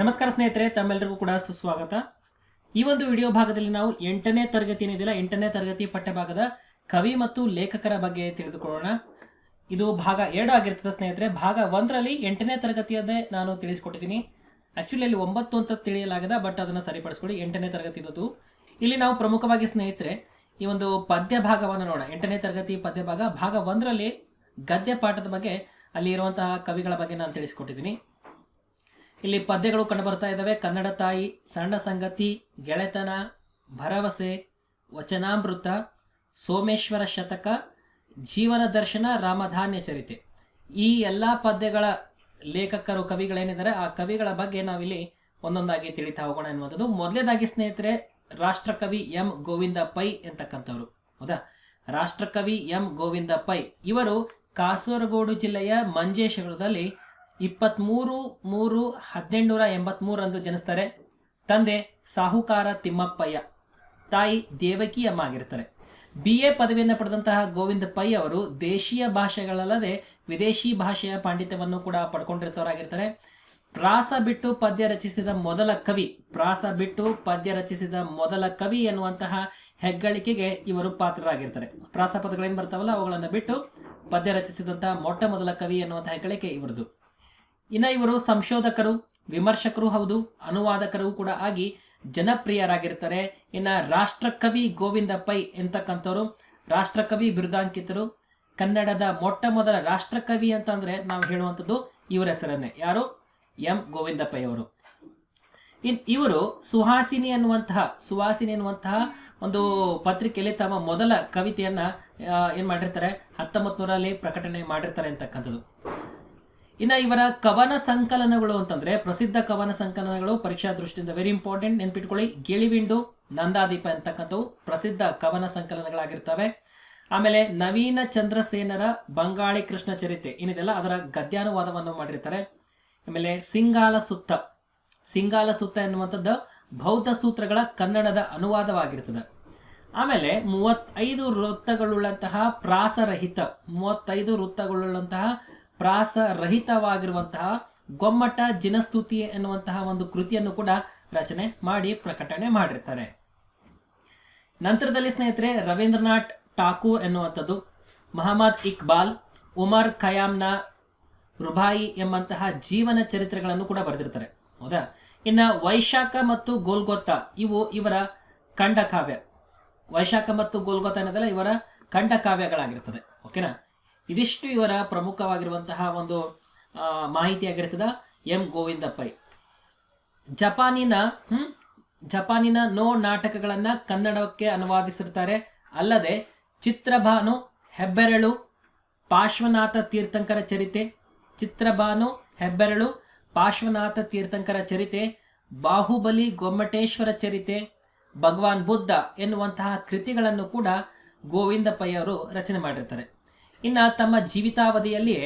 ನಮಸ್ಕಾರ ಸ್ನೇಹಿತರೆ ತಮ್ಮೆಲ್ಲರಿಗೂ ಕೂಡ ಸುಸ್ವಾಗತ. ಈ ಒಂದು ವಿಡಿಯೋ ಭಾಗದಲ್ಲಿ ನಾವು ಎಂಟನೇ ತರಗತಿ ಏನಿದೆಯಲ್ಲ ಎಂಟನೇ ತರಗತಿ ಪಠ್ಯಭಾಗದ ಕವಿ ಮತ್ತು ಲೇಖಕರ ಬಗ್ಗೆ ತಿಳಿದುಕೊಳ್ಳೋಣ. ಇದು ಭಾಗ ಎರಡು ಆಗಿರ್ತದೆ ಸ್ನೇಹಿತರೆ. ಭಾಗ ಒಂದರಲ್ಲಿ ಎಂಟನೇ ತರಗತಿಯದೇ ನಾನು ತಿಳಿಸಿಕೊಟ್ಟಿದ್ದೀನಿ. ಆ್ಯಕ್ಚುಲಿ ಅಲ್ಲಿ ಒಂಬತ್ತು ಅಂತ ತಿಳಿಯಲಾಗದ ಬಟ್ ಅದನ್ನು ಸರಿಪಡಿಸ್ಕೊಡಿ ಎಂಟನೇ ತರಗತಿ ಇಲ್ಲಿ ನಾವು ಪ್ರಮುಖವಾಗಿ ಸ್ನೇಹಿತರೆ, ಈ ಒಂದು ಪದ್ಯ ಭಾಗವನ್ನು ನೋಡೋಣ. ಎಂಟನೇ ತರಗತಿ ಪದ್ಯ ಭಾಗ. ಭಾಗ ಒಂದರಲ್ಲಿ ಗದ್ಯ ಪಾಠದ ಬಗ್ಗೆ ಅಲ್ಲಿ ಇರುವಂತಹ ಕವಿಗಳ ಬಗ್ಗೆ ನಾನು ತಿಳಿಸ್ಕೊಟ್ಟಿದ್ದೀನಿ. ಇಲ್ಲಿ ಪದ್ಯಗಳು ಕಂಡುಬರ್ತಾ ಇದ್ದಾವೆ. ಕನ್ನಡ ತಾಯಿ, ಸಣ್ಣ ಸಂಗತಿ, ಗೆಳೆತನ, ಭರವಸೆ, ವಚನಾಮೃತ, ಸೋಮೇಶ್ವರ ಶತಕ, ಜೀವನ ದರ್ಶನ, ರಾಮಧಾನ್ಯ ಚರಿತೆ. ಈ ಎಲ್ಲ ಪದ್ಯಗಳ ಲೇಖಕರು, ಕವಿಗಳೇನಿದ್ದಾರೆ, ಆ ಕವಿಗಳ ಬಗ್ಗೆ ನಾವಿಲ್ಲಿ ಒಂದೊಂದಾಗಿ ತಿಳಿತಾ ಹೋಗೋಣ ಎನ್ನುವಂಥದ್ದು. ಮೊದಲೇದಾಗಿ ಸ್ನೇಹಿತರೆ, ರಾಷ್ಟ್ರಕವಿ ಎಂ. ಗೋವಿಂದ ಪೈ ಎಂತಕ್ಕಂಥವ್ರು. ಹೌದಾ? ರಾಷ್ಟ್ರಕವಿ ಎಂ. ಗೋವಿಂದ ಪೈ ಇವರು ಕಾಸರಗೋಡು ಜಿಲ್ಲೆಯ ಮಂಜೇಶ್ವರದಲ್ಲಿ ಇಪ್ಪತ್ತ್ಮೂರು ಮೂರು, ಹದಿನೆಂಟುನೂರ ಎಂಬತ್ಮೂರರಂದು ಜನಿಸ್ತಾರೆ. ತಂದೆ ಸಾಹುಕಾರ ತಿಮ್ಮಪ್ಪಯ್ಯ. ತಾಯಿ ದೇವಕಿ ಅಮ್ಮ ಆಗಿರ್ತಾರೆ ಬಿ ಎ ಪದವಿಯನ್ನು ಪಡೆದಂತಹ ಗೋವಿಂದ ಪೈ ಅವರು ದೇಶೀಯ ಭಾಷೆಗಳಲ್ಲದೆ ವಿದೇಶಿ ಭಾಷೆಯ ಪಾಂಡಿತ್ಯವನ್ನು ಕೂಡ ಪಡ್ಕೊಂಡಿರ್ತವರಾಗಿರ್ತಾರೆ. ಪ್ರಾಸ ಬಿಟ್ಟು ಪದ್ಯ ರಚಿಸಿದ ಮೊದಲ ಕವಿ, ಪ್ರಾಸ ಬಿಟ್ಟು ಪದ್ಯ ರಚಿಸಿದ ಮೊದಲ ಕವಿ ಎನ್ನುವಂತಹ ಹೆಗ್ಗಳಿಕೆಗೆ ಇವರು ಪಾತ್ರರಾಗಿರ್ತಾರೆ. ಪ್ರಾಸ ಪದಗಳೇನು ಬರ್ತಾವಲ್ಲ ಅವುಗಳನ್ನು ಬಿಟ್ಟು ಪದ್ಯ ರಚಿಸಿದಂತಹ ಮೊಟ್ಟ ಮೊದಲ ಕವಿ ಎನ್ನುವಂತಹ ಹೆಗ್ಗಳಿಕೆ ಇವರದು ಇನ್ನು ಇವರು ಸಂಶೋಧಕರು, ವಿಮರ್ಶಕರು ಹೌದು, ಅನುವಾದಕರು ಕೂಡ ಆಗಿ ಜನಪ್ರಿಯರಾಗಿರ್ತಾರೆ. ಇನ್ನು ರಾಷ್ಟ್ರಕವಿ ಗೋವಿಂದ ಪೈ ಎಂತಕ್ಕಂಥವ್ರು, ರಾಷ್ಟ್ರಕವಿ ಬಿರುದಾಂಕಿತರು, ಕನ್ನಡದ ಮೊಟ್ಟ ಮೊದಲ ರಾಷ್ಟ್ರಕವಿ ಅಂತಂದರೆ ನಾವು ಹೇಳುವಂಥದ್ದು ಇವರ ಹೆಸರನ್ನೇ. ಯಾರು? ಎಂ. ಗೋವಿಂದ ಪೈ ಅವರು. ಇನ್ ಇವರು ಸುಹಾಸಿನಿ ಅನ್ನುವಂತಹ ಸುಹಾಸಿನಿ ಅನ್ನುವಂತಹ ಒಂದು ಪತ್ರಿಕೆಯಲ್ಲಿ ತಮ್ಮ ಮೊದಲ ಕವಿತೆಯನ್ನ ಏನು ಮಾಡಿರ್ತಾರೆ? ಹತ್ತೊಂಬತ್ತು ನೂರಲ್ಲಿ ಪ್ರಕಟಣೆ ಮಾಡಿರ್ತಾರೆ ಅಂತಕ್ಕಂಥದ್ದು. ಇನ್ನ ಇವರ ಕವನ ಸಂಕಲನಗಳು ಅಂತಂದ್ರೆ ಪ್ರಸಿದ್ಧ ಕವನ ಸಂಕಲನಗಳು ಪರೀಕ್ಷಾ ದೃಷ್ಟಿಯಿಂದ ವೆರಿ ಇಂಪಾರ್ಟೆಂಟ್ ನೆನ್ಪಿಟ್ಕೊಳ್ಳಿ. ಗಿಳಿವಿಂಡು ನಂದಾದೀಪ ಅಂತಕ್ಕಂಥವು ಪ್ರಸಿದ್ಧ ಕವನ ಸಂಕಲನಗಳಾಗಿರ್ತವೆ. ಆಮೇಲೆ ನವೀನ ಚಂದ್ರಸೇನರ ಬಂಗಾಳಿ ಕೃಷ್ಣ ಚರಿತೆ ಏನಿದೆಲ್ಲ ಅದರ ಗದ್ಯಾನುವಾದವನ್ನು ಮಾಡಿರ್ತಾರೆ. ಆಮೇಲೆ ಸಿಂಗಾಲ ಸುತ್ತ. ಸಿಂಗಾಲ ಸುತ್ತ ಎನ್ನುವಂಥದ್ದು ಬೌದ್ಧ ಸೂತ್ರಗಳ ಕನ್ನಡದ ಅನುವಾದವಾಗಿರ್ತದೆ. ಆಮೇಲೆ ಮೂವತ್ತೈದು ವೃತ್ತಗಳುಳ್ಳಂತಹ ಪ್ರಾಸರಹಿತ, ಮೂವತ್ತೈದು ವೃತ್ತಗಳುಳ್ಳಂತಹ ಪ್ರಾಸರಹಿತವಾಗಿರುವಂತಹ ಗೊಮ್ಮಟ, ಜಿನಸ್ತುತಿ ಎನ್ನುವಂತಹ ಒಂದು ಕೃತಿಯನ್ನು ಕೂಡ ರಚನೆ ಮಾಡಿ ಪ್ರಕಟಣೆ ಮಾಡಿರ್ತಾರೆ. ನಂತರದಲ್ಲಿ ಸ್ನೇಹಿತರೆ, ರವೀಂದ್ರನಾಥ್ ಠಾಕೂರ್ ಎನ್ನುವಂಥದ್ದು, ಮಹಮ್ಮದ್ ಇಕ್ಬಾಲ್, ಉಮರ್ ಖಯಾಮ್ನ ರುಬಾಯಿ ಎಂಬಂತಹ ಜೀವನ ಚರಿತ್ರೆಗಳನ್ನು ಕೂಡ ಬರೆದಿರ್ತಾರೆ. ಹೌದಾ? ಇನ್ನ ವೈಶಾಖ ಮತ್ತು ಗೋಲ್ಗೊತ್ತ, ಇವು ಇವರ ಖಂಡಕಾವ್ಯ. ವೈಶಾಖ ಮತ್ತು ಗೋಲ್ಗೊತ್ತ ಅನ್ನೋದೆಲ್ಲ ಇವರ ಖಂಡಕಾವ್ಯಗಳಾಗಿರ್ತದೆ. ಓಕೆನಾ? ಇದಿಷ್ಟು ಇವರ ಪ್ರಮುಖವಾಗಿರುವಂತಹ ಒಂದು ಮಾಹಿತಿಯಾಗಿರ್ತದೆ ಎಂ ಗೋವಿಂದಪ್ಪೈ. ಜಪಾನಿನ, ಹ್ಮ್, ಜಪಾನಿನ ನೋ ನಾಟಕಗಳನ್ನು ಕನ್ನಡಕ್ಕೆ ಅನುವಾದಿಸಿರ್ತಾರೆ. ಅಲ್ಲದೆ, ಚಿತ್ರಭಾನು ಹೆಬ್ಬೆರಳು ಪಾರ್ಶ್ವನಾಥ ತೀರ್ಥಂಕರ ಚರಿತೆ, ಚಿತ್ರಭಾನು ಹೆಬ್ಬೆರಳು ಪಾರ್ಶ್ವನಾಥ ತೀರ್ಥಂಕರ ಚರಿತೆ, ಬಾಹುಬಲಿ ಗೊಮ್ಮಟೇಶ್ವರ ಚರಿತೆ, ಭಗವಾನ್ ಬುದ್ಧ ಎನ್ನುವಂತಹ ಕೃತಿಗಳನ್ನು ಕೂಡ ಗೋವಿಂದ ಅವರು ರಚನೆ ಮಾಡಿರ್ತಾರೆ. ಇನ್ನು ತಮ್ಮ ಜೀವಿತಾವಧಿಯಲ್ಲಿ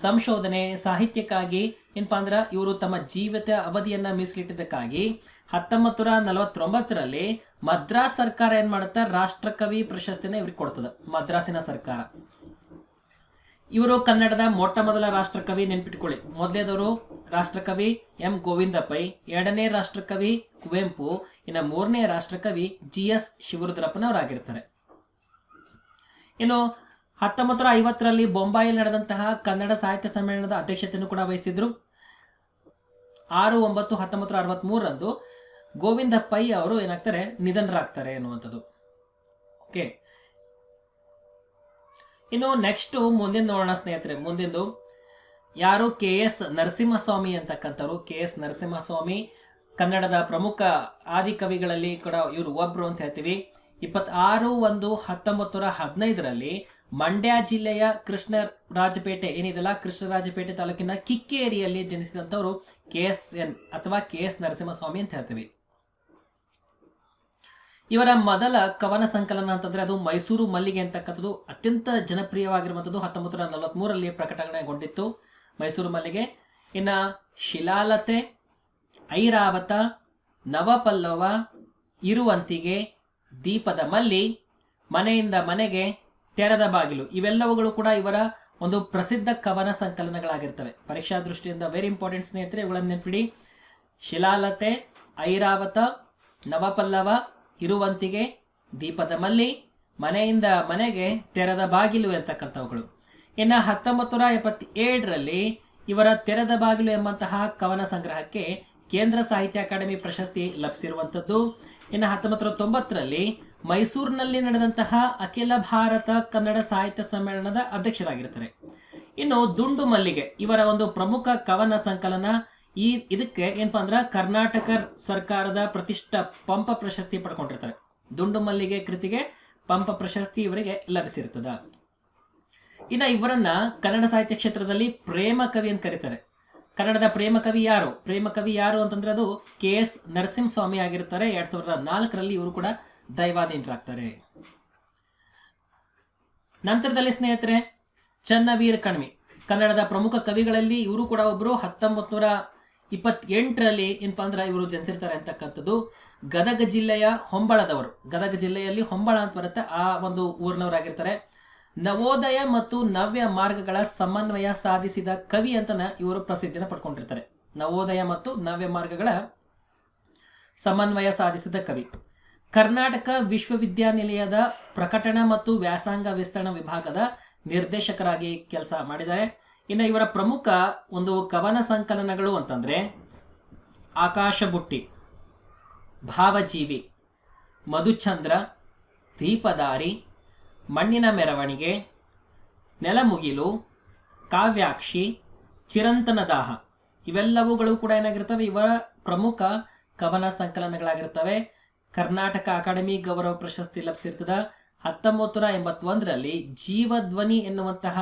ಸಂಶೋಧನೆ, ಸಾಹಿತ್ಯಕ್ಕಾಗಿ, ಏನಪ್ಪಾ ಅಂದ್ರೆ ಇವರು ತಮ್ಮ ಜೀವಿತ ಅವಧಿಯನ್ನ ಮೀಸಲಿಟ್ಟಿದ್ದಕ್ಕಾಗಿ ಹತ್ತೊಂಬತ್ತು ನೂರ ನಲವತ್ತೊಂಬತ್ತರಲ್ಲಿ ಮದ್ರಾಸ್ ಸರ್ಕಾರ ಏನ್ ಮಾಡುತ್ತೆ? ರಾಷ್ಟ್ರಕವಿ ಪ್ರಶಸ್ತಿನ ಇವ್ರಿಗೆ ಕೊಡ್ತದೆ, ಮದ್ರಾಸಿನ ಸರ್ಕಾರ. ಇವರು ಕನ್ನಡದ ಮೊಟ್ಟ ಮೊದಲ ರಾಷ್ಟ್ರಕವಿ ನೆನ್ಪಿಟ್ಕೊಳ್ಳಿ. ಮೊದಲೇದವರು ರಾಷ್ಟ್ರಕವಿ ಎಂ ಗೋವಿಂದ ಪೈ ಎರಡನೇ ರಾಷ್ಟ್ರಕವಿ ಕುವೆಂಪು, ಇನ್ನು ಮೂರನೇ ರಾಷ್ಟ್ರಕವಿ ಜಿ ಎಸ್ ಶಿವರುದ್ರಪ್ಪನವರಾಗಿರ್ತಾರೆ. ಇನ್ನು ಹತ್ತೊಂಬತ್ತು ನೂರ ಐವತ್ತರಲ್ಲಿ ಬೊಂಬಾಯಿಯಲ್ಲಿ ನಡೆದಂತಹ ಕನ್ನಡ ಸಾಹಿತ್ಯ ಸಮ್ಮೇಳನದ ಅಧ್ಯಕ್ಷತೆಯನ್ನು ಕೂಡ ವಹಿಸಿದ್ರು. ಆರು ಒಂಬತ್ತು ಹತ್ತೊಂಬತ್ತು ನೂರ ಅರವತ್ತ್ಮೂರರಂದು ಗೋವಿಂದ ಪೈ ಅವರು ಏನಾಗ್ತಾರೆ, ನಿಧನರಾಗ್ತಾರೆ ಎನ್ನುವಂಥದ್ದು. ಓಕೆ ಇನ್ನು ನೆಕ್ಸ್ಟ್ ಮುಂದಿನ ನೋಡೋಣ ಸ್ನೇಹಿತರೆ, ಮುಂದಿಂದು ಯಾರು ಕೆ ಎಸ್ ನರಸಿಂಹಸ್ವಾಮಿ ಅಂತಕ್ಕಂಥವ್ರು. ಕೆ ಎಸ್ ನರಸಿಂಹಸ್ವಾಮಿ, ಕನ್ನಡದ ಪ್ರಮುಖ ಆದಿಕವಿಗಳಲ್ಲಿ ಕೂಡ ಇವರು ಒಬ್ಬರು ಅಂತ ಹೇಳ್ತೀವಿ. ಇಪ್ಪತ್ತಾರು ಒಂದು ಹತ್ತೊಂಬತ್ತು ನೂರ ಹದಿನೈದರಲ್ಲಿ ಮಂಡ್ಯ ಜಿಲ್ಲೆಯ ಕೃಷ್ಣರಾಜಪೇಟೆ ಏನಿದೆಲ್ಲ ಕೃಷ್ಣರಾಜಪೇಟೆ ತಾಲೂಕಿನ ಕಿಕ್ಕೇರಿಯಲ್ಲಿ ಜನಿಸಿದಂಥವರು ಕೆ ಎಸ್ ಎನ್ ಅಥವಾ ಕೆ ಎಸ್ ನರಸಿಂಹಸ್ವಾಮಿ ಅಂತ ಹೇಳ್ತೀವಿ. ಇವರ ಮೊದಲ ಕವನ ಸಂಕಲನ ಅಂತಂದ್ರೆ ಅದು ಮೈಸೂರು ಮಲ್ಲಿಗೆ ಅಂತಕ್ಕಂಥದ್ದು ಅತ್ಯಂತ ಜನಪ್ರಿಯವಾಗಿರುವಂಥದ್ದು. ಹತ್ತೊಂಬತ್ತು ನೂರ ನಲವತ್ಮೂರರಲ್ಲಿ ಪ್ರಕಟಣೆಗೊಂಡಿತ್ತು ಮೈಸೂರು ಮಲ್ಲಿಗೆ. ಇನ್ನ ಶಿಲಾಲತೆ, ಐರಾವತ, ನವಪಲ್ಲವ, ಇರುವಂತಿಗೆ, ದೀಪದ ಮಲ್ಲಿ, ಮನೆಯಿಂದ ಮನೆಗೆ ತೆರೆದ ಬಾಗಿಲು. ಇವೆಲ್ಲವುಗಳು ಕೂಡ ಇವರ ಒಂದು ಪ್ರಸಿದ್ಧ ಕವನ ಸಂಕಲನಗಳಾಗಿರ್ತವೆ. ಪರೀಕ್ಷಾ ದೃಷ್ಟಿಯಿಂದ ವೆರಿ ಇಂಪಾರ್ಟೆಂಟ್ ಸ್ನೇಹಿತರೆ, ಇವುಗಳನ್ನು ನೆನಪಿಡಿ. ಶಿಲಾಲತೆ, ಐರಾವತ, ನವಪಲ್ಲವ, ಇರುವಂತಿಗೆ, ದೀಪದ ಮಲ್ಲಿ, ಮನೆಯಿಂದ ಮನೆಗೆ ತೆರೆದ ಬಾಗಿಲು ಎಂತಕ್ಕಂಥವುಗಳು. ಇನ್ನು ಹತ್ತೊಂಬತ್ತು ನೂರ ಎಪ್ಪತ್ತೇಳರಲ್ಲಿ ಇವರ ತೆರೆದ ಬಾಗಿಲು ಎಂಬಂತಹ ಕವನ ಸಂಗ್ರಹಕ್ಕೆ ಕೇಂದ್ರ ಸಾಹಿತ್ಯ ಅಕಾಡೆಮಿ ಪ್ರಶಸ್ತಿ ಲಭಿಸಿರುವಂಥದ್ದು. ಇನ್ನು ಹತ್ತೊಂಬತ್ತು ನೂರ ತೊಂಬತ್ತರಲ್ಲಿ ಮೈಸೂರಿನಲ್ಲಿ ನಡೆದಂತಹ ಅಖಿಲ ಭಾರತ ಕನ್ನಡ ಸಾಹಿತ್ಯ ಸಮ್ಮೇಳನದ ಅಧ್ಯಕ್ಷರಾಗಿರ್ತಾರೆ ಇನ್ನು ದುಂಡು ಮಲ್ಲಿಗೆ ಇವರ ಒಂದು ಪ್ರಮುಖ ಕವನ ಸಂಕಲನ ಈ ಇದಕ್ಕೆ ಏನಪ್ಪ ಅಂದ್ರೆ ಕರ್ನಾಟಕ ಸರ್ಕಾರದ ಪ್ರತಿಷ್ಠ ಪಂಪ ಪ್ರಶಸ್ತಿ ಪಡ್ಕೊಂಡಿರ್ತಾರೆ. ದುಂಡು ಮಲ್ಲಿಗೆ ಕೃತಿಗೆ ಪಂಪ ಪ್ರಶಸ್ತಿ ಇವರಿಗೆ ಲಭಿಸಿರ್ತದ ಇನ್ನು ಇವರನ್ನ ಕನ್ನಡ ಸಾಹಿತ್ಯ ಕ್ಷೇತ್ರದಲ್ಲಿ ಪ್ರೇಮ ಕವಿ ಅಂತ ಕರೀತಾರೆ. ಕನ್ನಡದ ಪ್ರೇಮ ಕವಿ ಯಾರು? ಪ್ರೇಮ ಕವಿ ಯಾರು ಅಂತಂದ್ರೆ ಅದು ಕೆ ಎಸ್ ನರಸಿಂಹಸ್ವಾಮಿ ಆಗಿರ್ತಾರೆ ಎರಡ್ ಸಾವಿರದ ನಾಲ್ಕರಲ್ಲಿ ಇವರು ಕೂಡ ದೈವಾಧೀನರಾಗ್ತಾರೆ ನಂತರದಲ್ಲಿ ಸ್ನೇಹಿತರೆ, ಚನ್ನವೀರ್ ಕಣ್ವಿ. ಕನ್ನಡದ ಪ್ರಮುಖ ಕವಿಗಳಲ್ಲಿ ಇವರು ಕೂಡ ಒಬ್ಬರು ಹತ್ತೊಂಬತ್ತು ನೂರ ಇಪ್ಪತ್ತೆಂಟರಲ್ಲಿ ಏನಪ್ಪ ಅಂದ್ರೆ ಇವರು ಜನಿಸಿರ್ತಾರೆ ಅಂತಕ್ಕಂಥದ್ದು ಗದಗ ಜಿಲ್ಲೆಯ ಹೊಂಬಳದವರು. ಗದಗ ಜಿಲ್ಲೆಯಲ್ಲಿ ಹೊಂಬಳ ಅಂತ ಬರುತ್ತೆ. ಆ ಒಂದು ಊರಿನವರಾಗಿರ್ತಾರೆ. ನವೋದಯ ಮತ್ತು ನವ್ಯ ಮಾರ್ಗಗಳ ಸಮನ್ವಯ ಸಾಧಿಸಿದ ಕವಿ ಅಂತನ ಇವರು ಪ್ರಸಿದ್ಧಿನ ಪಡ್ಕೊಂಡಿರ್ತಾರೆ. ನವೋದಯ ಮತ್ತು ನವ್ಯ ಮಾರ್ಗಗಳ ಸಮನ್ವಯ ಸಾಧಿಸಿದ ಕವಿ. ಕರ್ನಾಟಕ ವಿಶ್ವವಿದ್ಯಾನಿಲಯದ ಪ್ರಕಟಣ ಮತ್ತು ವ್ಯಾಸಂಗ ವಿಸ್ತರಣ ವಿಭಾಗದ ನಿರ್ದೇಶಕರಾಗಿ ಕೆಲಸ ಮಾಡಿದ್ದಾರೆ. ಇನ್ನು ಇವರ ಪ್ರಮುಖ ಒಂದು ಕವನ ಸಂಕಲನಗಳು ಅಂತಂದ್ರೆ ಆಕಾಶ ಬುಟ್ಟಿ ಭಾವಜೀವಿ, ಮಧುಚಂದ್ರ ದೀಪದಾರಿ ಮಣ್ಣಿನ ಮೆರವಣಿಗೆ, ನೆಲಮುಗಿಲು, ಕಾವ್ಯಾಕ್ಷಿ, ಚಿರಂತನ ದಾಹ. ಇವೆಲ್ಲವುಗಳು ಕೂಡ ಏನಾಗಿರ್ತವೆ? ಇವರ ಪ್ರಮುಖ ಕವನ ಸಂಕಲನಗಳಾಗಿರ್ತವೆ. ಕರ್ನಾಟಕ ಅಕಾಡೆಮಿ ಗೌರವ ಪ್ರಶಸ್ತಿ ಲಭಿಸಿರ್ತದ ಹತ್ತೊಂಬತ್ತು ನೂರ ಎಂಬತ್ತೊಂದರಲ್ಲಿ ಜೀವಧ್ವನಿ ಎನ್ನುವಂತಹ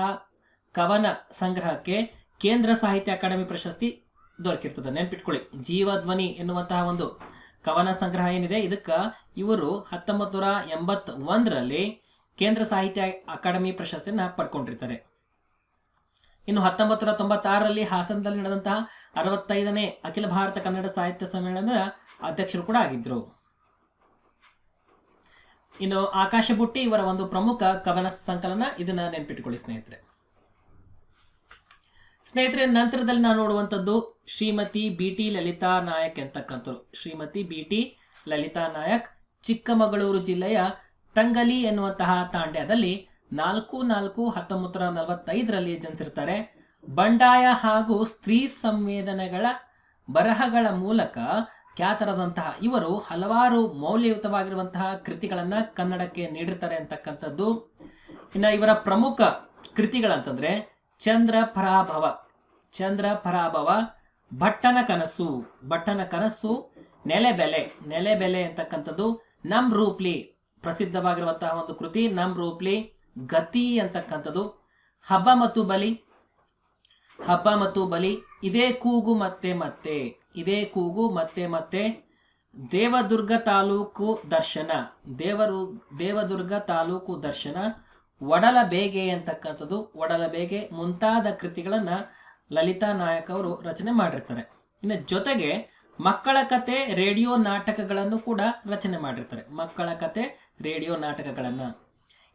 ಕವನ ಸಂಗ್ರಹಕ್ಕೆ ಕೇಂದ್ರ ಸಾಹಿತ್ಯ ಅಕಾಡೆಮಿ ಪ್ರಶಸ್ತಿ ದೊರಕಿರ್ತದೆ. ನೆನ್ಪಿಟ್ಕೊಳ್ಳಿ, ಜೀವಧ್ವನಿ ಎನ್ನುವಂತಹ ಒಂದು ಕವನ ಸಂಗ್ರಹ ಏನಿದೆ, ಇದಕ್ಕೆ ಇವರು ಹತ್ತೊಂಬತ್ತು ನೂರ ಎಂಬತ್ ಒಂದರಲ್ಲಿ ಕೇಂದ್ರ ಸಾಹಿತ್ಯ ಅಕಾಡೆಮಿ ಪ್ರಶಸ್ತಿಯನ್ನು ಪಡ್ಕೊಂಡಿರ್ತಾರೆ. ಇನ್ನು ಹತ್ತೊಂಬತ್ತು ನೂರ ತೊಂಬತ್ತಾರರಲ್ಲಿ ಹಾಸನದಲ್ಲಿ ನಡೆದಂತಹ ಅರವತ್ತೈದನೇ ಅಖಿಲ ಭಾರತ ಕನ್ನಡ ಸಾಹಿತ್ಯ ಸಮ್ಮೇಳನದ ಅಧ್ಯಕ್ಷರು ಕೂಡ ಆಗಿದ್ರು. ಇನ್ನು ಆಕಾಶ ಬುಟ್ಟಿ ಇವರ ಒಂದು ಪ್ರಮುಖ ಕವನ ಸಂಕಲನ ಇದನ್ನ ನೆನ್ಪಿಟ್ಕೊಳ್ಳಿ ಸ್ನೇಹಿತರೆ. ಸ್ನೇಹಿತರೆ, ನಂತರದಲ್ಲಿ ನಾವು ನೋಡುವಂಥದ್ದು ಶ್ರೀಮತಿ ಬಿ ಟಿ ಲಲಿತಾ ನಾಯಕ್ ಎಂತಕ್ಕಂಥವ್ರು. ಶ್ರೀಮತಿ ಬಿ ಟಿ ಲಲಿತಾ ನಾಯಕ್, ಚಿಕ್ಕಮಗಳೂರು ಜಿಲ್ಲೆಯ ತಂಗಲಿ ಎನ್ನುವಂತಹ ತಾಂಡ್ಯದಲ್ಲಿ ನಾಲ್ಕು ನಾಲ್ಕು ಹತ್ತೊಂಬತ್ತರ ನಲವತ್ತೈದರಲ್ಲಿ ಜನಿಸಿರ್ತಾರೆ. ಬಂಡಾಯ ಹಾಗೂ ಸ್ತ್ರೀ ಸಂವೇದನೆಗಳ ಬರಹಗಳ ಮೂಲಕ ಖ್ಯಾತರಾದಂತಹ ಇವರು ಹಲವಾರು ಮೌಲ್ಯಯುತವಾಗಿರುವಂತಹ ಕೃತಿಗಳನ್ನು ಕನ್ನಡಕ್ಕೆ ನೀಡಿರ್ತಾರೆ ಅಂತಕ್ಕಂಥದ್ದು. ಇನ್ನು ಇವರ ಪ್ರಮುಖ ಕೃತಿಗಳಂತಂದರೆ ಚಂದ್ರ ಪರಾಭವ. ಚಂದ್ರ ಪರಾಭವ, ಭಟ್ಟನ ಕನಸು. ಭಟ್ಟನ ಕನಸು ನೆಲೆಬೆಲೆ ನೆಲೆಬೆಲೆ ಅಂತಕ್ಕಂಥದ್ದು ನಮ್ ರೂಪ್ಲಿ ಪ್ರಸಿದ್ಧವಾಗಿರುವಂತಹ ಒಂದು ಕೃತಿ, ನಮ್ ರೂಪ್ಲಿ ಗತಿ ಅಂತಕ್ಕಂಥದ್ದು. ಹಬ್ಬ ಮತ್ತು ಬಲಿ. ಹಬ್ಬ ಮತ್ತು ಬಲಿ, ಇದೇ ಕೂಗು ಮತ್ತೆ ಮತ್ತೆ. ಇದೇ ಕೂಗು, ಮತ್ತೆ ಮತ್ತೆ. ದೇವದುರ್ಗ ತಾಲೂಕು ದರ್ಶನ. ದೇವರು, ದೇವದುರ್ಗ ತಾಲೂಕು ದರ್ಶನ. ಒಡಲ ಬೇಗೆ ಅಂತಕ್ಕಂಥದ್ದು. ಒಡಲ ಬೇಗೆ ಮುಂತಾದ ಕೃತಿಗಳನ್ನು ಲಲಿತಾ ನಾಯಕ್ ಅವರು ರಚನೆ ಮಾಡಿರ್ತಾರೆ. ಇನ್ನು ಜೊತೆಗೆ ಮಕ್ಕಳ ಕತೆ, ರೇಡಿಯೋ ನಾಟಕಗಳನ್ನು ಕೂಡ ರಚನೆ ಮಾಡಿರ್ತಾರೆ. ಮಕ್ಕಳ ಕತೆ, ರೇಡಿಯೋ ನಾಟಕಗಳನ್ನು.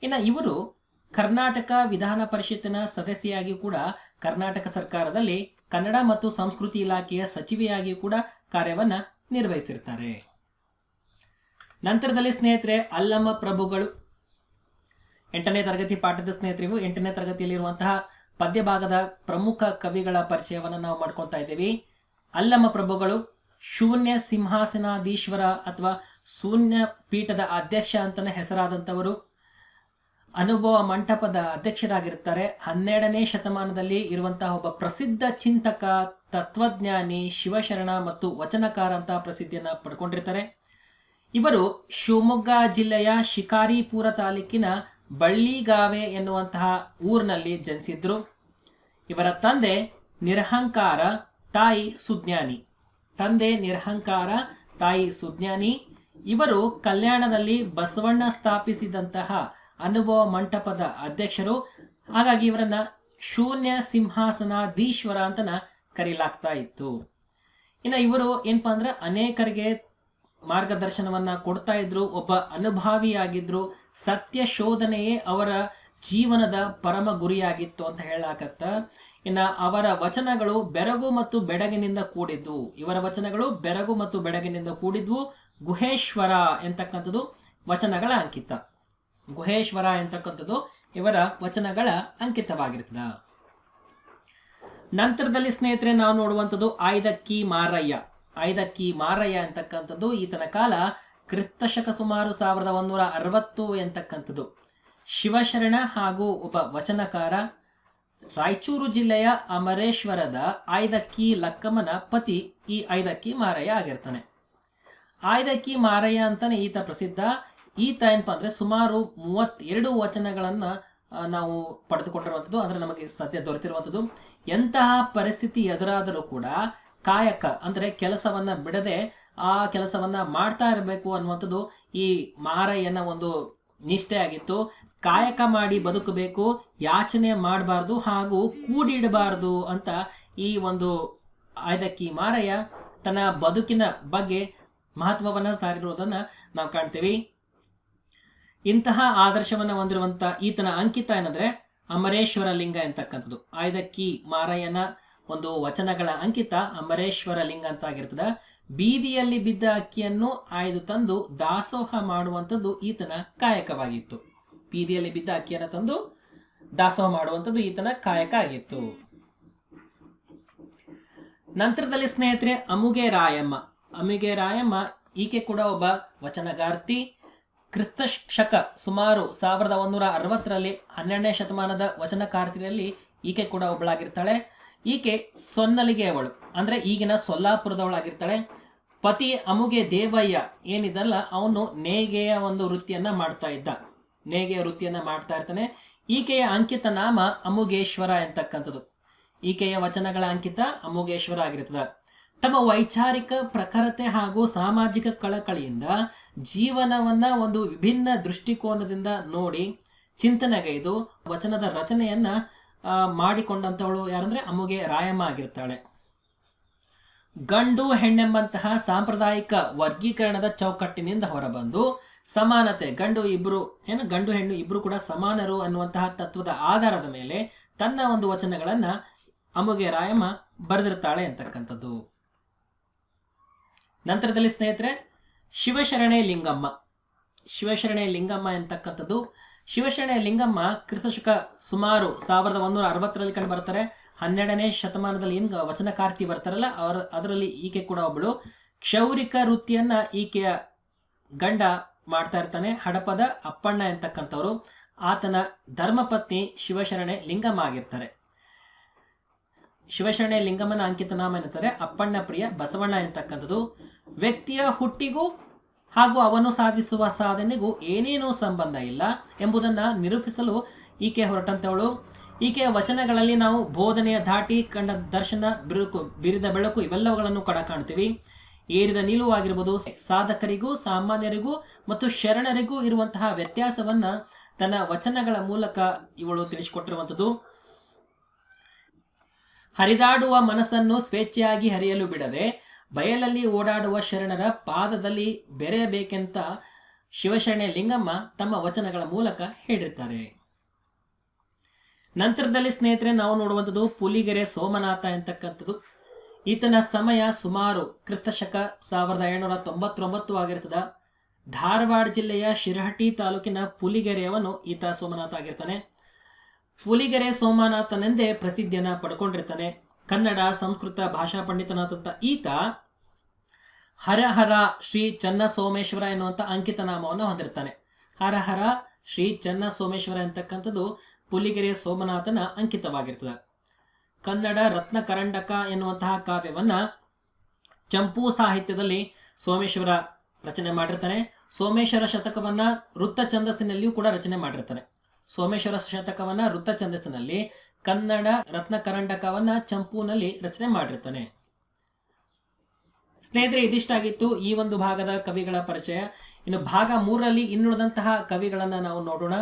ಇನ್ನು ಇವರು ಕರ್ನಾಟಕ ವಿಧಾನ ಪರಿಷತ್ತಿನ ಸದಸ್ಯೆಯಾಗಿ ಕೂಡ ಕರ್ನಾಟಕ ಸರ್ಕಾರದಲ್ಲಿ ಕನ್ನಡ ಮತ್ತು ಸಂಸ್ಕೃತಿ ಇಲಾಖೆಯ ಸಚಿವೆಯಾಗಿ ಕೂಡ ಕಾರ್ಯವನ್ನ ನಿರ್ವಹಿಸಿರ್ತಾರೆ. ನಂತರದಲ್ಲಿ ಸ್ನೇಹಿತರೆ, ಅಲ್ಲಮ್ಮ ಪ್ರಭುಗಳು. ಎಂಟನೇ ತರಗತಿ ಪಾಠದ ಸ್ನೇಹಿತರಿವು ಎಂಟನೇ ತರಗತಿಯಲ್ಲಿರುವಂತಹ ಪದ್ಯ ಭಾಗದ ಪ್ರಮುಖ ಕವಿಗಳ ಪರಿಚಯವನ್ನು ನಾವು ಮಾಡ್ಕೊತಾ ಇದ್ದೀವಿ. ಅಲ್ಲಮ್ಮ ಪ್ರಭುಗಳು ಶೂನ್ಯ ಸಿಂಹಾಸನಾಧೀಶ್ವರ ಅಥವಾ ಶೂನ್ಯ ಪೀಠದ ಅಧ್ಯಕ್ಷ ಅಂತಲೇ ಹೆಸರಾದಂಥವರು ಅನುಭವ ಮಂಟಪದ ಅಧ್ಯಕ್ಷರಾಗಿರ್ತಾರೆ ಹನ್ನೆರಡನೇ ಶತಮಾನದಲ್ಲಿ ಇರುವಂತಹ ಒಬ್ಬ ಪ್ರಸಿದ್ಧ ಚಿಂತಕ, ತತ್ವಜ್ಞಾನಿ, ಶಿವಶರಣ ಮತ್ತು ವಚನಕಾರ ಅಂತ ಪ್ರಸಿದ್ಧಿಯನ್ನು ಪಡ್ಕೊಂಡಿರ್ತಾರೆ. ಇವರು ಶಿವಮೊಗ್ಗ ಜಿಲ್ಲೆಯ ಶಿಕಾರಿಪುರ ತಾಲೂಕಿನ ಬಳ್ಳಿಗಾವೆ ಎನ್ನುವಂತಹ ಊರಿನಲ್ಲಿ ಜನಿಸಿದ್ರು. ಇವರ ತಂದೆ ನಿರಹಂಕಾರ, ತಾಯಿ ಸುಜ್ಞಾನಿ. ತಂದೆ ನಿರಹಂಕಾರ, ತಾಯಿ ಸುಜ್ಞಾನಿ. ಇವರು ಕಲ್ಯಾಣದಲ್ಲಿ ಬಸವಣ್ಣ ಸ್ಥಾಪಿಸಿದಂತಹ ಅನುಭವ ಮಂಟಪದ ಅಧ್ಯಕ್ಷರು. ಹಾಗಾಗಿ ಇವರನ್ನ ಶೂನ್ಯ ಸಿಂಹಾಸನಾಧೀಶ್ವರ ಅಂತನ ಕರೀಲಾಗ್ತಾ ಇತ್ತು. ಇನ್ನು ಇವರು ಏನಪ್ಪಾ ಅಂದ್ರೆ ಅನೇಕರಿಗೆ ಮಾರ್ಗದರ್ಶನವನ್ನ ಕೊಡ್ತಾ ಇದ್ರು, ಒಬ್ಬ ಅನುಭಾವಿಯಾಗಿದ್ರು. ಸತ್ಯ ಶೋಧನೆಯೇ ಅವರ ಜೀವನದ ಪರಮ ಗುರಿಯಾಗಿತ್ತು ಅಂತ ಹೇಳಾಕತ್ತ ಇನ್ನು ಅವರ ವಚನಗಳು ಬೆರಗು ಮತ್ತು ಬೆಡಗಿನಿಂದ ಕೂಡಿದ್ವು ಇವರ ವಚನಗಳು ಬೆರಗು ಮತ್ತು ಬೆಡಗಿನಿಂದ ಕೂಡಿದ್ವು. ಗುಹೇಶ್ವರ ಎಂತಕ್ಕಂಥದ್ದು? ವಚನಗಳ ಅಂಕಿತ. ಗುಹೇಶ್ವರ ಎಂತಕ್ಕಂಥದ್ದು ಇವರ ವಚನಗಳ ಅಂಕಿತವಾಗಿರ್ತದ ನಂತರದಲ್ಲಿ ಸ್ನೇಹಿತರೆ ನಾವು ನೋಡುವಂಥದ್ದು ಆಯ್ದಕ್ಕಿ ಮಾರಯ್ಯ. ಆಯ್ದಕ್ಕಿ ಮಾರಯ್ಯ ಅಂತಕ್ಕಂಥದ್ದು ಈತನ ಕಾಲ ಕ್ರಿಸ್ತಶಕ ಸುಮಾರು ಸಾವಿರದ ಒಂದೂರ ಅರವತ್ತು ಎಂತಕ್ಕಂಥದ್ದು. ಶಿವಶರಣ ಹಾಗೂ ಒಬ್ಬ ವಚನಕಾರ ರಾಯಚೂರು ಜಿಲ್ಲೆಯ ಅಮರೇಶ್ವರದ ಆಯ್ದಕ್ಕಿ ಲಕ್ಕಮ್ಮನ ಪತಿ ಈ ಆಯ್ದಕ್ಕಿ ಮಾರಯ್ಯ ಆಗಿರ್ತಾನೆ. ಆಯ್ದಕ್ಕಿ ಮಾರಯ್ಯ ಅಂತಾನೆ ಈತ ಪ್ರಸಿದ್ಧ ಈತ ಏನಪ್ಪ ಅಂದರೆ ಸುಮಾರು ಮೂವತ್ತೆರಡು ವಚನಗಳನ್ನ ನಾವು ಪಡೆದುಕೊಂಡಿರುವಂಥದ್ದು, ಅಂದ್ರೆ ನಮಗೆ ಸದ್ಯ ದೊರೆತಿರುವಂಥದ್ದು. ಎಂತಹ ಪರಿಸ್ಥಿತಿ ಎದುರಾದರೂ ಕೂಡ ಕಾಯಕ, ಅಂದ್ರೆ ಕೆಲಸವನ್ನ ಬಿಡದೆ, ಆ ಕೆಲಸವನ್ನ ಮಾಡ್ತಾ ಇರಬೇಕು ಅನ್ನುವಂಥದ್ದು ಈ ಮಾರಯ್ಯನ ಒಂದು ನಿಷ್ಠೆ ಆಗಿತ್ತು. ಕಾಯಕ ಮಾಡಿ ಬದುಕಬೇಕು, ಯಾಚನೆ ಮಾಡಬಾರ್ದು ಹಾಗೂ ಕೂಡಿಡಬಾರ್ದು ಅಂತ ಈ ಒಂದು ಆಯ್ದಕ್ಕಿ ಮಾರಯ್ಯ ತನ್ನ ಬದುಕಿನ ಬಗ್ಗೆ ಮಹತ್ವವನ್ನು ಸಾರಿರುವುದನ್ನು ನಾವು ಕಾಣ್ತೀವಿ. ಇಂತಹ ಆದರ್ಶವನ್ನು ಹೊಂದಿರುವಂಥ ಈತನ ಅಂಕಿತ ಏನಂದ್ರೆ ಅಮರೇಶ್ವರ ಲಿಂಗ ಎಂತಕ್ಕಂಥದ್ದು. ಆಯ್ದಕ್ಕಿ ಮಾರಯ್ಯನ ಒಂದು ವಚನಗಳ ಅಂಕಿತ ಅಮರೇಶ್ವರ ಲಿಂಗ ಅಂತ ಆಗಿರ್ತದೆ ಬೀದಿಯಲ್ಲಿ ಬಿದ್ದ ಅಕ್ಕಿಯನ್ನು ಆಯ್ದು ತಂದು ದಾಸೋಹ ಮಾಡುವಂಥದ್ದು ಈತನ ಕಾಯಕವಾಗಿತ್ತು. ಬೀದಿಯಲ್ಲಿ ಬಿದ್ದ ಅಕ್ಕಿಯನ್ನು ತಂದು ದಾಸೋಹ ಮಾಡುವಂಥದ್ದು ಈತನ ಕಾಯಕ ಆಗಿತ್ತು. ನಂತರದಲ್ಲಿ ಸ್ನೇಹಿತರೆ, ಅಮುಗೆ ರಾಯಮ್ಮ. ಅಮುಗೆ ರಾಯಮ್ಮ ಈಕೆ ಕೂಡ ಒಬ್ಬ ವಚನಗಾರ್ತಿ. ಕ್ರಿಸ್ತ ಶಕ ಸುಮಾರು ಸಾವಿರದ ಒಂದೂರ ಅರವತ್ತರಲ್ಲಿ ಹನ್ನೆರಡನೇ ಶತಮಾನದ ವಚನಕಾರ್ತಿಯಲ್ಲಿ ಈಕೆ ಕೂಡ ಒಬ್ಬಳಾಗಿರ್ತಾಳೆ. ಈಕೆ ಸೊನ್ನಲಿಗೆ ಅವಳು. ಅಂದರೆ ಈಗಿನ ಸೊಲ್ಲಾಪುರದವಳಾಗಿರ್ತಾಳೆ. ಪತಿ ಅಮುಗೆ ದೇವಯ್ಯ ಏನಿದಲ್ಲ, ಅವನು ನೇಗೆಯ ಒಂದು ವೃತ್ತಿಯನ್ನು ಮಾಡ್ತಾ ಇದ್ದ. ನೇಗೆಯ ವೃತ್ತಿಯನ್ನು ಮಾಡ್ತಾ ಇರ್ತಾನೆ. ಈಕೆಯ ಅಂಕಿತ ನಾಮ ಅಮುಗೇಶ್ವರ ಎಂತಕ್ಕಂಥದ್ದು. ಈಕೆಯ ವಚನಗಳ ಅಂಕಿತ ಅಮುಗೇಶ್ವರ ಆಗಿರುತ್ತದೆ ತಮ್ಮ ವೈಚಾರಿಕ ಪ್ರಖರತೆ ಹಾಗೂ ಸಾಮಾಜಿಕ ಕಳಕಳಿಯಿಂದ ಜೀವನವನ್ನ ಒಂದು ವಿಭಿನ್ನ ದೃಷ್ಟಿಕೋನದಿಂದ ನೋಡಿ ಚಿಂತನೆಗೈದು ವಚನದ ರಚನೆಯನ್ನ ಮಾಡಿಕೊಂಡಂಥವಳು ಯಾರಂದ್ರೆ ಅಮುಗೆ ರಾಯಮ್ಮ ಆಗಿರ್ತಾಳೆ. ಗಂಡು ಹೆಣ್ಣೆಂಬಂತಹ ಸಾಂಪ್ರದಾಯಿಕ ವರ್ಗೀಕರಣದ ಚೌಕಟ್ಟಿನಿಂದ ಹೊರಬಂದು ಸಮಾನತೆ, ಗಂಡು ಇಬ್ರು, ಏನು ಗಂಡು ಹೆಣ್ಣು ಇಬ್ರು ಕೂಡ ಸಮಾನರು ಅನ್ನುವಂತಹ ತತ್ವದ ಆಧಾರದ ಮೇಲೆ ತನ್ನ ಒಂದು ವಚನಗಳನ್ನ ಅಮುಗೆ ರಾಯಮ್ಮ ಬರೆದಿರ್ತಾಳೆ ಅಂತಕ್ಕಂಥದ್ದು. ನಂತರದಲ್ಲಿ ಸ್ನೇಹಿತರೆ, ಶಿವಶರಣೆ ಲಿಂಗಮ್ಮ. ಶಿವಶರಣೆ ಲಿಂಗಮ್ಮ ಎಂತಕ್ಕಂಥದ್ದು? ಶಿವಶರಣೆ ಲಿಂಗಮ್ಮ ಕ್ರಿಸ್ತಶಕ ಸುಮಾರು ಸಾವಿರದ ಒಂದೂರ ಅರವತ್ತರಲ್ಲಿ ಕಂಡು ಬರ್ತಾರೆ ಹನ್ನೆರಡನೇ ಶತಮಾನದಲ್ಲಿ ಏನು ವಚನಕಾರ್ತಿ ಬರ್ತಾರಲ್ಲ, ಅವರ ಅದರಲ್ಲಿ ಈಕೆ ಕೂಡ ಒಬ್ಬಳು ಕ್ಷೌರಿಕ ವೃತ್ತಿಯನ್ನ ಈಕೆಯ ಗಂಡ ಮಾಡ್ತಾ ಇರ್ತಾನೆ, ಹಡಪದ ಅಪ್ಪಣ್ಣ ಎಂತಕ್ಕಂಥವ್ರು. ಆತನ ಧರ್ಮಪತ್ನಿ ಶಿವಶರಣೆ ಲಿಂಗಮ್ಮ ಆಗಿರ್ತಾರೆ. ಶಿವಶರಣೆ ಲಿಂಗಮ್ಮನ ಅಂಕಿತ ನಾಮ ಎನ್ನುತ್ತಾರೆ ಅಪ್ಪಣ್ಣ ಪ್ರಿಯ ಬಸವಣ್ಣ ಎಂತಕ್ಕಂಥದ್ದು. ವ್ಯಕ್ತಿಯ ಹುಟ್ಟಿಗೂ ಹಾಗೂ ಅವನು ಸಾಧಿಸುವ ಸಾಧನೆಗೂ ಏನೇನೂ ಸಂಬಂಧ ಇಲ್ಲ ಎಂಬುದನ್ನು ನಿರೂಪಿಸಲು ಈಕೆ ಹೊರಟಂತವಳು. ಈಕೆಯ ವಚನಗಳಲ್ಲಿ ನಾವು ಬೋಧನೆಯ ಧಾಟಿ, ಕಂಡ ದರ್ಶನ, ಬಿರುಕು, ಬಿರಿದ ಬೆಳಕು ಇವೆಲ್ಲವುಗಳನ್ನು ಕೂಡ ಕಾಣ್ತೀವಿ. ಏರಿದ ನಿಲುವು ಆಗಿರ್ಬೋದು, ಸಾಧಕರಿಗೂ, ಸಾಮಾನ್ಯರಿಗೂ ಮತ್ತು ಶರಣರಿಗೂ ಇರುವಂತಹ ವ್ಯತ್ಯಾಸವನ್ನ ತನ್ನ ವಚನಗಳ ಮೂಲಕ ಇವಳು ತಿಳಿಸಿಕೊಟ್ಟಿರುವಂಥದ್ದು. ಹರಿದಾಡುವ ಮನಸ್ಸನ್ನು ಸ್ವೇಚ್ಛೆಯಾಗಿ ಹರಿಯಲು ಬಿಡದೆ ಬಯಲಲ್ಲಿ ಓಡಾಡುವ ಶರಣರ ಪಾದದಲ್ಲಿ ಬೆರೆಯಬೇಕೆಂತ ಶಿವಶರಣೆ ಲಿಂಗಮ್ಮ ತಮ್ಮ ವಚನಗಳ ಮೂಲಕ ಹೇಳಿರ್ತಾರೆ. ನಂತರದಲ್ಲಿ ಸ್ನೇಹಿತರೆ, ನಾವು ನೋಡುವಂಥದ್ದು ಪುಲಿಗೆರೆ ಸೋಮನಾಥ ಎಂತಕ್ಕಂಥದ್ದು. ಈತನ ಸಮಯ ಸುಮಾರು ಕ್ರಿಸ್ತಶಕ ಸಾವಿರದ ಏಳ್ನೂರ ತೊಂಬತ್ತೊಂಬತ್ತು ಆಗಿರ್ತದ. ಧಾರವಾಡ ಜಿಲ್ಲೆಯ ಶಿರಹಟ್ಟಿ ತಾಲೂಕಿನ ಪುಲಿಗೆರೆಯವನು ಈತ ಸೋಮನಾಥ ಆಗಿರ್ತಾನೆ. ಪುಲಿಗೆರೆ ಸೋಮನಾಥನೆಂದೇ ಪ್ರಸಿದ್ಧಿಯನ್ನು ಪಡ್ಕೊಂಡಿರ್ತಾನೆ. ಕನ್ನಡ, ಸಂಸ್ಕೃತ, ಭಾಷಾ ಪಂಡಿತನಾದಂಥ ಈತ ಹರಹರ ಶ್ರೀ ಚನ್ನ ಸೋಮೇಶ್ವರ ಎನ್ನುವಂಥ ಅಂಕಿತ ನಾಮವನ್ನು ಹೊಂದಿರ್ತಾನೆ ಹರಹರ ಶ್ರೀ ಚನ್ನ ಸೋಮೇಶ್ವರ ಅಂತಕ್ಕಂಥದ್ದು ಪುಲಿಗೆರೆ ಸೋಮನಾಥನ ಅಂಕಿತವಾಗಿರ್ತದೆ. ಕನ್ನಡ ರತ್ನ ಕರಂಡಕ ಎನ್ನುವಂತಹ ಕಾವ್ಯವನ್ನ ಚಂಪೂ ಸಾಹಿತ್ಯದಲ್ಲಿ ಸೋಮೇಶ್ವರ ರಚನೆ ಮಾಡಿರ್ತಾನೆ. ಸೋಮೇಶ್ವರ ಶತಕವನ್ನ ವೃತ್ತ ಛಂದಸ್ಸಿನಲ್ಲಿಯೂ ಕೂಡ ರಚನೆ ಮಾಡಿರ್ತಾನೆ. ಸೋಮೇಶ್ವರ ಶತಕವನ್ನ ವೃತ್ತ ಛಂದಸ್ಸಿನಲ್ಲಿ ಕನ್ನಡ ರತ್ನ ಕರಂಡಕವನ್ನ ಚಂಪೂನಲ್ಲಿ ರಚನೆ ಮಾಡಿರ್ತಾನೆ. ಸ್ನೇಹಿತರೆ, ಇದಿಷ್ಟಾಗಿತ್ತು ಈ ಒಂದು ಭಾಗದ ಕವಿಗಳ ಪರಿಚಯ. ಇನ್ನು ಭಾಗ ಮೂರರಲ್ಲಿ ಇನ್ನುಳಿದಂತಹ ಕವಿಗಳನ್ನು ನಾವು ನೋಡೋಣ.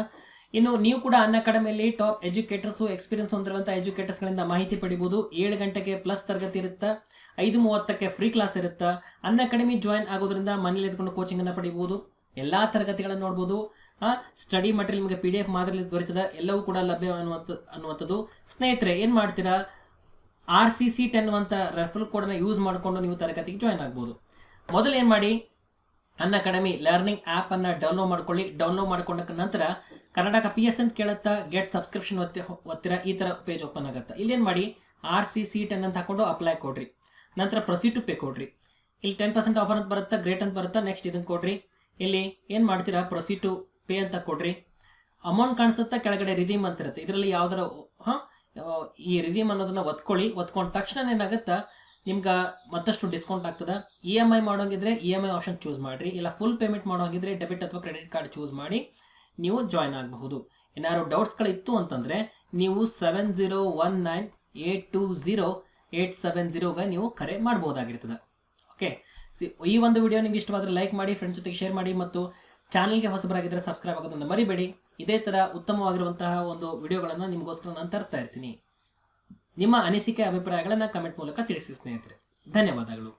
ಇನ್ನು ನೀವು ಕೂಡ ಅನ್ನ ಅಕಾಡೆಮಿಯಲ್ಲಿ ಟಾಪ್ ಎಜುಕೇಟರ್ಸು ಎಕ್ಸ್ಪೀರಿಯನ್ಸ್ ಹೊಂದಿರುವಂಥ ಎಜುಕೇಟರ್ಸ್ಗಳಿಂದ ಮಾಹಿತಿ ಪಡಿಬೋದು. ಏಳು ಗಂಟೆಗೆ ಪ್ಲಸ್ ತರಗತಿ ಇರುತ್ತೆ? ಐದು ಮೂವತ್ತಕ್ಕೆ ಫ್ರೀ ಕ್ಲಾಸ್ ಇರುತ್ತೆ? ಅನ್ನ ಅಕಾಡೆಮಿ ಜಾಯಿನ್ ಆಗೋದ್ರಿಂದ ಮನೇಲಿ ಎದ್ಕೊಂಡು ಕೋಚಿಂಗ್ ಪಡಿಬೋದು. ಎಲ್ಲಾ ತರಗತಿಗಳನ್ನು ನೋಡ್ಬೋದು. ಸ್ಟಡಿ ಮಟೀರಿಯಲ್ ನಿಮಗೆ ಪಿ ಡಿ ಎಫ್ ಮಾದರಿಯಲ್ಲಿ ದೊರೆತದ, ಎಲ್ಲವೂ ಕೂಡ ಲಭ್ಯ ಅನ್ನುವಂಥ ಅನ್ನುವಂಥದ್ದು. ಸ್ನೇಹಿತರೆ, ಏನು ಮಾಡ್ತೀರಾ? ಆರ್ ಸಿ ಸಿ ಟೆನ್ ಅಂತ ರೆಫರಲ್ ಕೋಡನ್ನು ಯೂಸ್ ಮಾಡಿಕೊಂಡು ನೀವು ತರಗತಿಗೆ ಜಾಯ್ನ್ ಆಗ್ಬೋದು. ಮೊದಲು ಏನು ಮಾಡಿ? ಅನ್ ಅಕಾಡೆಮಿ ಲರ್ನಿಂಗ್ ಆ್ಯಪನ್ನು ಅನ್ನ ಡೌನ್ಲೋಡ್ ಮಾಡ್ಕೊಳ್ಳಿ. ಡೌನ್ಲೋಡ್ ಮಾಡ್ಕೊಂಡ ನಂತರ ಕರ್ನಾಟಕ ಪಿ ಎಸ್ ಅಂತ ಕೇಳುತ್ತಾ ಗೆಟ್ ಸಬ್ಸ್ಕ್ರಿಪ್ಷನ್ ಒತ್ತಿ, ಒತ್ತಿರ ಈ ಥರ ಪೇಜ್ ಓಪನ್ ಆಗುತ್ತೆ. ಇಲ್ಲೇನು ಮಾಡಿ? ಆರ್ ಸಿ ಸಿ ಟೆನ್ ಅಂತ ಹಾಕೊಂಡು ಅಪ್ಲೈ ಕೊಡ್ರಿ. ನಂತರ ಪ್ರೊಸೀಡ್ ಟು ಪೇ ಕೊಡ್ರಿ. ಇಲ್ಲಿ ಟೆನ್ ಪರ್ಸೆಂಟ್ ಆಫರ್ ಅಂತ ಬರುತ್ತಾ ಗ್ರೇಟ್ ಅಂತ ಬರುತ್ತಾ ನೆಕ್ಸ್ಟ್ ಇದನ್ನು ಕೊಡ್ರಿ. ಇಲ್ಲಿ ಏನು ಮಾಡ್ತೀರಾ? ಪ್ರೊಸೀಡ್ ಟು ಪೇ ಅಂತ ಕೊಡ್ರಿ. ಅಮೌಂಟ್ ಕಾಣಿಸುತ್ತಾ ಕೆಳಗಡೆ ರಿದೀಮ್ ಅಂತ ಇರುತ್ತೆ. ಇದರಲ್ಲಿ ಯಾವ್ದಾರ ಹಾಂ? ಈ ರಿದೀಮ್ ಅನ್ನೋದನ್ನ ಒತ್ಕೊಳ್ಳಿ. ಒತ್ಕೊಂಡ ತಕ್ಷಣ ಏನಾಗುತ್ತಾ? ನಿಮ್ಗೆ ಮತ್ತಷ್ಟು ಡಿಸ್ಕೌಂಟ್ ಆಗ್ತದೆ. E M I ಮಾಡೋಂಗಿದ್ರೆ E M I option choose ಮಾಡಿರಿ. ಇಲ್ಲ ಫುಲ್ ಪೇಮೆಂಟ್ ಮಾಡೋಂಗಿದ್ರೆ ಡೆಬಿಟ್ ಅಥವಾ ಕ್ರೆಡಿಟ್ ಕಾರ್ಡ್ ಚೂಸ್ ಮಾಡಿ ನೀವು ಜಾಯ್ನ್ ಆಗಬಹುದು. ಏನಾದ್ರು ಡೌಟ್ಸ್ಗಳಿತ್ತು ಅಂತಂದರೆ ನೀವು seven zero one nine eight two zero eight seven ಜೀರೋಗೆ ನೀವು ಕರೆ ಮಾಡ್ಬೋದಾಗಿರ್ತದೆ. ಓಕೆ ಈ ಒಂದು ವಿಡಿಯೋ ನಿಮ್ಗೆ ಇಷ್ಟವಾದರೆ ಲೈಕ್ ಮಾಡಿ ಫ್ರೆಂಡ್ಸ್ ಜೊತೆಗೆ ಶೇರ್ ಮಾಡಿ ಮತ್ತು ಚಾನಲ್ಗೆ ಹೊಸಬರಾಗಿದ್ದರೆ ಸಬ್ಸ್ಕ್ರೈಬ್ ಆಗೋದನ್ನು ಮರಿಬೇಡಿ. ಇದೇ ಥರ ಉತ್ತಮವಾಗಿರುವಂತಹ ಒಂದು ವಿಡಿಯೋಗಳನ್ನು ನಿಮಗೋಸ್ಕರ ನಾನು ತರ್ತಾ ಇರ್ತೀನಿ. ನಿಮ್ಮ ಅನಿಸಿಕೆ, ಅಭಿಪ್ರಾಯಗಳನ್ನು ಕಮೆಂಟ್ ಮೂಲಕ ತಿಳಿಸಿ ಸ್ನೇಹಿತರೆ. ಧನ್ಯವಾದಗಳು.